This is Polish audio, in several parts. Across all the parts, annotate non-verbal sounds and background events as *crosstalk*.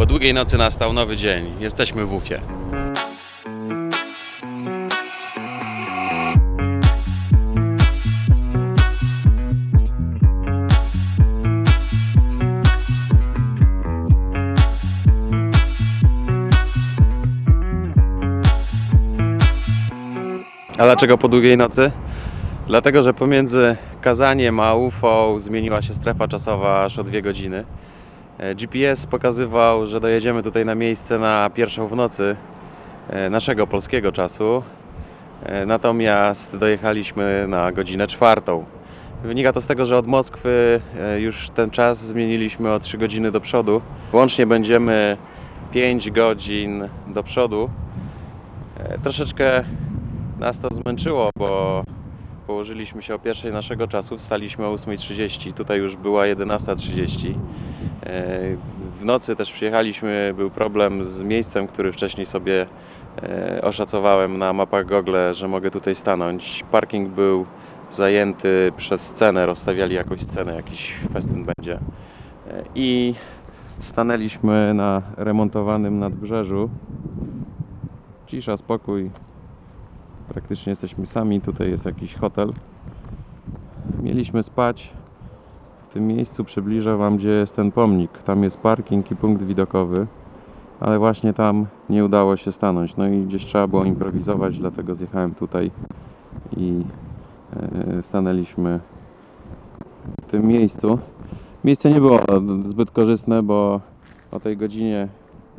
Po długiej nocy nastał nowy dzień. Jesteśmy w Ufie. A dlaczego po długiej nocy? Dlatego, że pomiędzy Kazaniem a Ufą zmieniła się strefa czasowa aż o dwie godziny. E, GPS pokazywał, że dojedziemy tutaj na miejsce na pierwszą w nocy e, naszego polskiego czasu. E, Natomiast dojechaliśmy na godzinę czwartą. Wynika to z tego, że od Moskwy już ten czas zmieniliśmy o 3 godziny do przodu. Łącznie będziemy 5 godzin do przodu. Troszeczkę nas to zmęczyło, bo położyliśmy się o pierwszej naszego czasu, wstaliśmy o 8.30, tutaj już była 11.30. E, W nocy też przyjechaliśmy, był problem z miejscem, który wcześniej sobie e, oszacowałem na mapach Google, że mogę tutaj stanąć. Parking był zajęty przez scenę, rozstawiali jakąś scenę, jakiś festyn będzie. E, I stanęliśmy na remontowanym nadbrzeżu. Cisza, spokój, praktycznie jesteśmy sami. Tutaj jest jakiś hotel. Mieliśmy spać w tym miejscu. Przybliżę Wam, gdzie jest ten pomnik. Tam jest parking i punkt widokowy, ale właśnie tam nie udało się stanąć. No i gdzieś trzeba było improwizować, dlatego zjechałem tutaj i e, stanęliśmy w tym miejscu. Miejsce nie było zbyt korzystne, bo o tej godzinie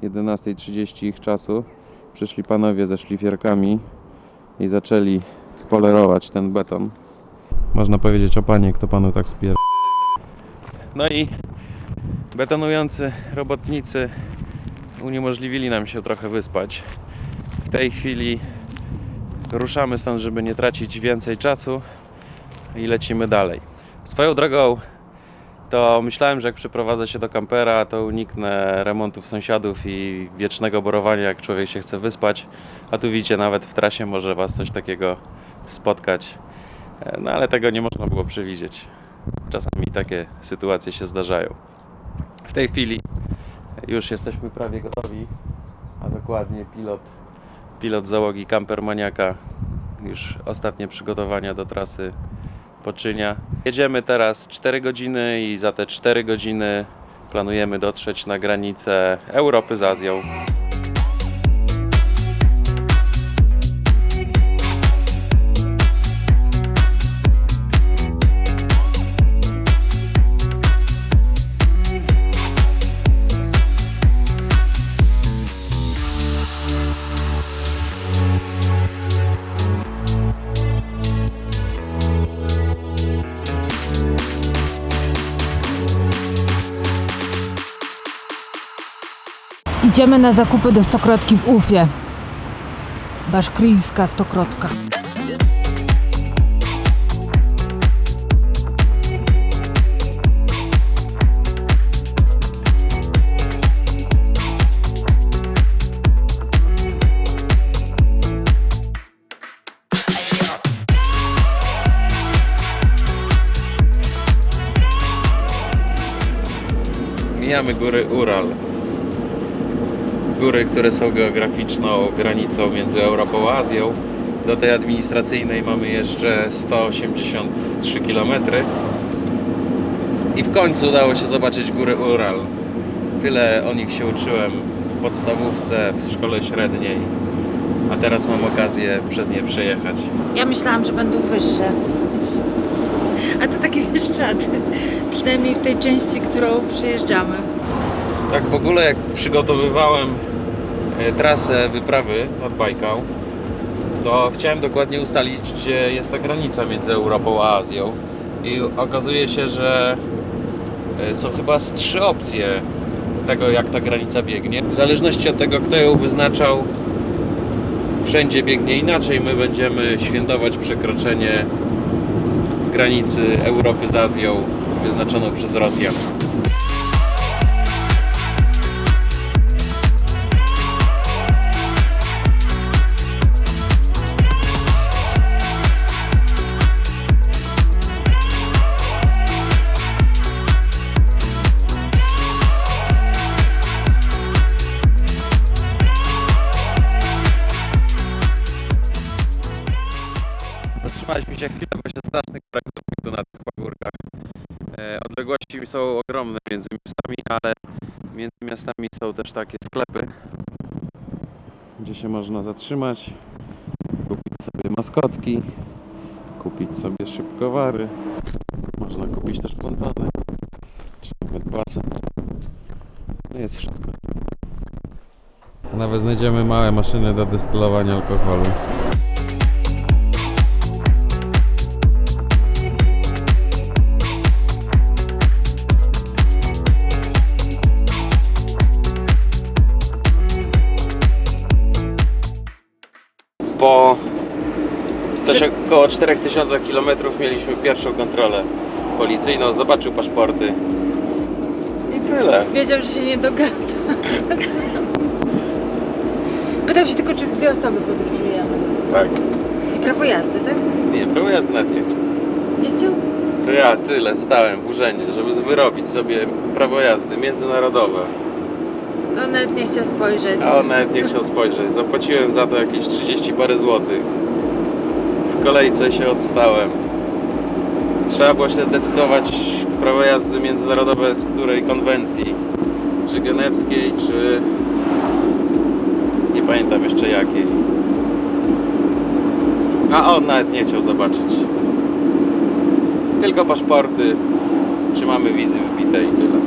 11.30 ich czasu przyszli panowie ze szlifierkami i zaczęli polerować ten beton. Można powiedzieć o panie, kto panu tak spier... No i betonujący robotnicy uniemożliwili nam się trochę wyspać. W tej chwili ruszamy stąd, żeby nie tracić więcej czasu i lecimy dalej. Swoją drogą to myślałem, że jak przeprowadzę się do kampera, to uniknę remontów sąsiadów i wiecznego borowania, jak człowiek się chce wyspać. A tu widzicie, nawet w trasie może Was coś takiego spotkać. E, No ale tego nie można było przewidzieć. Czasami takie sytuacje się zdarzają. W tej chwili już jesteśmy prawie gotowi, a dokładnie pilot, pilot załogi Campermaniaka już ostatnie przygotowania do trasy poczynia. Jedziemy teraz 4 godziny i za te 4 godziny planujemy dotrzeć na granicę Europy z Azją. Idziemy na zakupy do Stokrotki w Ufie. Baszkryjska Stokrotka. Mijamy góry Ural. Góry, które są geograficzną granicą między Europą a Azją. Do tej administracyjnej mamy jeszcze 183 km. I w końcu udało się zobaczyć góry Ural. Tyle o nich się uczyłem w podstawówce, w szkole średniej. A teraz mam okazję przez nie przejechać. Ja myślałam, że będą wyższe. A to takie wyszczady. Przynajmniej w tej części, którą przejeżdżamy. Tak w ogóle jak przygotowywałem trasę wyprawy nad Bajkał, to chciałem dokładnie ustalić, gdzie jest ta granica między Europą a Azją. I okazuje się, że e, są chyba z trzy opcje tego, jak ta granica biegnie. W zależności od tego, kto ją wyznaczał, wszędzie biegnie inaczej. My będziemy świętować przekroczenie granicy Europy z Azją wyznaczoną przez Rosjan. Są ogromne między miastami, ale między miastami są też takie sklepy, gdzie się można zatrzymać, kupić sobie maskotki, kupić sobie szybkowary, można kupić też pontony, czy nawet basen. No jest wszystko. Nawet znajdziemy małe maszyny do destylowania alkoholu. 4000 km mieliśmy pierwszą kontrolę policyjną. Zobaczył paszporty. I tyle. Wiedział, że się nie dogada. Pytał się tylko, czy w dwie osoby podróżujemy. Tak. I prawo jazdy, tak? Nie, prawo jazdy nawet nie chciał. Nie chciał? To ja tyle stałem w urzędzie, żeby wyrobić sobie prawo jazdy międzynarodowe. On nawet nie chciał spojrzeć. A on nawet nie chciał spojrzeć. Zapłaciłem za to jakieś 30 parę złotych. W kolejce się odstałem. Trzeba było się zdecydować prawo jazdy międzynarodowe z której konwencji. Czy genewskiej, czy... Nie pamiętam jeszcze jakiej. A on nawet nie chciał zobaczyć. Tylko paszporty. Czy mamy wizy wbite i tyle.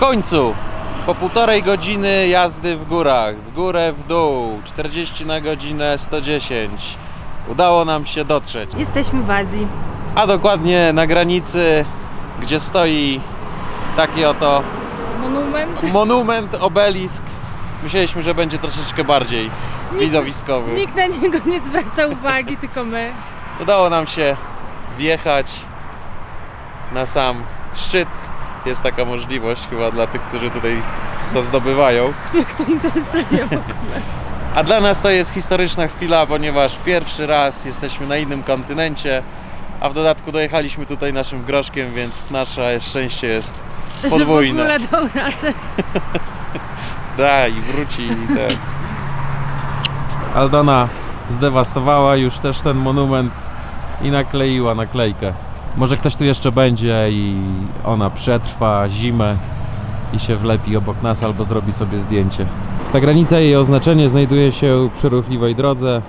Końcu! Po półtorej godziny jazdy w górach, w górę, w dół, 40 na godzinę, 110. Udało nam się dotrzeć. Jesteśmy w Azji. A dokładnie na granicy, gdzie stoi taki oto Monument. monument, obelisk. Myśleliśmy, że będzie troszeczkę bardziej widowiskowy. Nikt na niego nie zwraca uwagi, tylko my. Udało nam się wjechać na sam szczyt. Jest taka możliwość chyba dla tych, którzy tutaj to zdobywają. *laughs* Których to interesuje w ogóle. A dla nas to jest historyczna chwila, ponieważ pierwszy raz jesteśmy na innym kontynencie, a w dodatku dojechaliśmy tutaj naszym groszkiem, więc nasze szczęście jest podwójne. Że w ogóle dał radę. *laughs* Da i wróci i tak. Aldona zdewastowała już też ten monument i nakleiła naklejkę. Może ktoś tu jeszcze będzie i ona przetrwa zimę i się wlepi obok nas albo zrobi sobie zdjęcie. Ta granica i jej oznaczenie znajduje się przy ruchliwej drodze,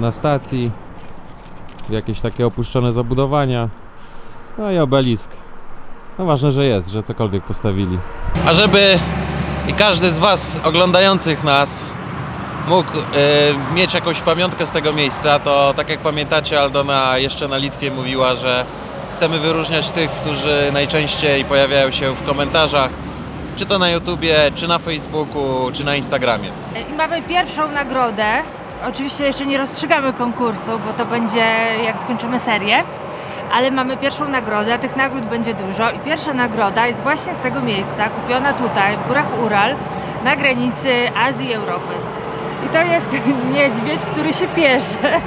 na stacji, jakieś takie opuszczone zabudowania. No i obelisk. No ważne, że jest, że cokolwiek postawili. A żeby i każdy z Was oglądających nas mógł e, mieć jakąś pamiątkę z tego miejsca, to tak jak pamiętacie, Aldona jeszcze na Litwie mówiła, że chcemy wyróżniać tych, którzy najczęściej pojawiają się w komentarzach, czy to na YouTubie, czy na Facebooku, czy na Instagramie. I mamy pierwszą nagrodę. Oczywiście jeszcze nie rozstrzygamy konkursu, bo to będzie jak skończymy serię. Ale mamy pierwszą nagrodę, a tych nagród będzie dużo. I pierwsza nagroda jest właśnie z tego miejsca, kupiona tutaj, w górach Ural, na granicy Azji i Europy. I to jest *laughs* niedźwiedź, który się piesze.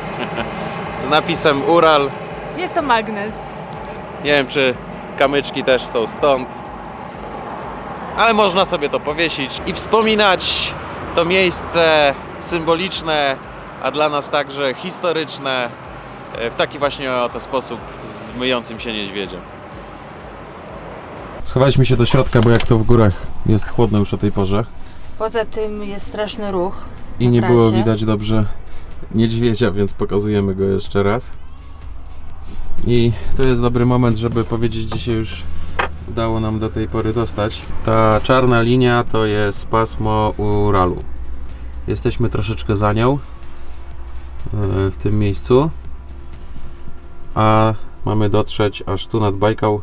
Z napisem Ural. Jest to magnes. Nie wiem, czy kamyczki też są stąd. Ale można sobie to powiesić i wspominać to miejsce symboliczne, a dla nas także historyczne e, w taki właśnie oto sposób z myjącym się niedźwiedziem. Schowaliśmy się do środka, bo jak to w górach jest chłodno już o tej porze Poza tym jest straszny ruch. i nie było trasie. widać dobrze niedźwiedzia, więc pokazujemy go jeszcze raz. I to jest dobry moment, żeby powiedzieć, gdzie się już udało nam do tej pory dostać. Ta czarna linia to jest pasmo Uralu. Jesteśmy troszeczkę za nią e, w tym miejscu, a mamy dotrzeć aż tu nad Bajkał.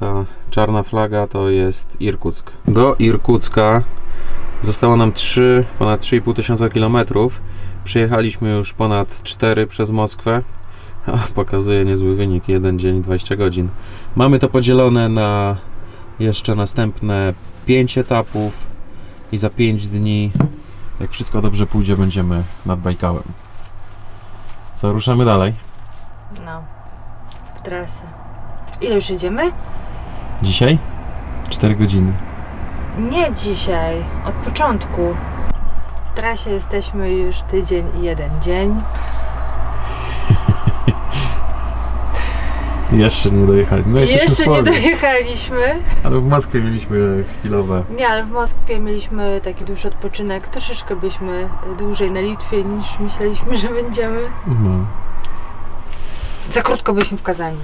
Ta czarna flaga to jest Irkuck. Do Irkucka Zostało nam 3, ponad 3,5 tysiąca kilometrów. Przejechaliśmy już ponad 4 przez Moskwę. *laughs* Pokazuje niezły wynik, 1 dzień 20 godzin. Mamy to podzielone na jeszcze następne 5 etapów i za 5 dni, jak wszystko dobrze pójdzie, będziemy nad Bajkałem. Co, ruszamy dalej? No, w trasę. Ile już jedziemy? Dzisiaj? 4 godziny. Nie dzisiaj, od początku. W trasie jesteśmy już tydzień i jeden dzień. Jeszcze nie dojechali. No jeszcze nie dojechaliśmy. Ale w Moskwie mieliśmy chwilowe. Nie, ale w Moskwie mieliśmy taki dłuższy odpoczynek. Troszeczkę byliśmy dłużej na Litwie niż myśleliśmy, że będziemy. No. Za krótko byliśmy w Kazani.